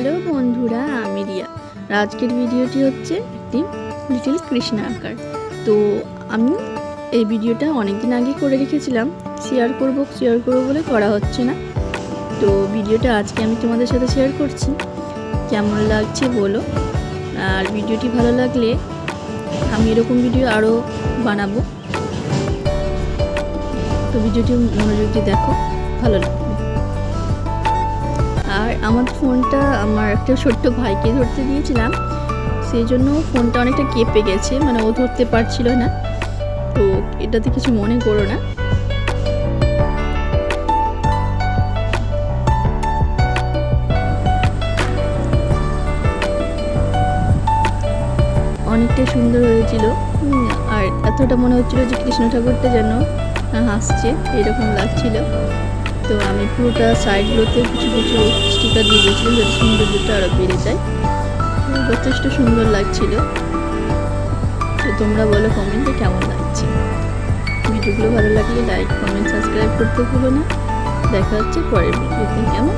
Hello বন্ধুরা, আমি রিয়া। আজকের ভিডিওটি হচ্ছে একটি লিটিল কৃষ্ণা আকার। তো আমি এই ভিডিওটা অনেক দিন আগে করে রেখেছিলাম। শেয়ার করব, শেয়ার করব বলে করা হচ্ছে না। তো ভিডিওটা আজকে আমি তোমাদের সাথে শেয়ার করছি। কেমন লাগছে বলো। আর ভিডিওটি ভালো লাগলে আমি এরকম ভিডিও আরও বানাবো। তো ভিডিওটি মনোযোগ দিয়ে দেখো, ভালো লাগবে। আমার ফোনটা আমার একটা ছোট্ট ভাইকে ধরতে দিয়েছিলাম। সেই জন্য ফোনটা অনেকটা কেঁপে গেছে মানে ও ধরতে পারছিল না। তো এটাতে কিছু মনে করো না। অনেকটা সুন্দর হয়েছিল। আর এতটা মনে হচ্ছিল যে কৃষ্ণ ঠাকুরটা যেন হাসছে, এরকম লাগছিল। তো আমি পুরোটা সাইডগুলোতে কিছু কিছু স্টিকার দিয়ে দিয়েছিলাম যাতে সৌন্দর্যটা আরও বেড়ে যায়। যথেষ্ট সুন্দর লাগছিল। তো তোমরা বলো কমেন্টে কেমন লাগছে। ভিডিওগুলো ভালো লাগলে লাইক কমেন্ট সাবস্ক্রাইব করতে ভুলো না। দেখা হচ্ছে পরের ভিডিওতে। কেমন?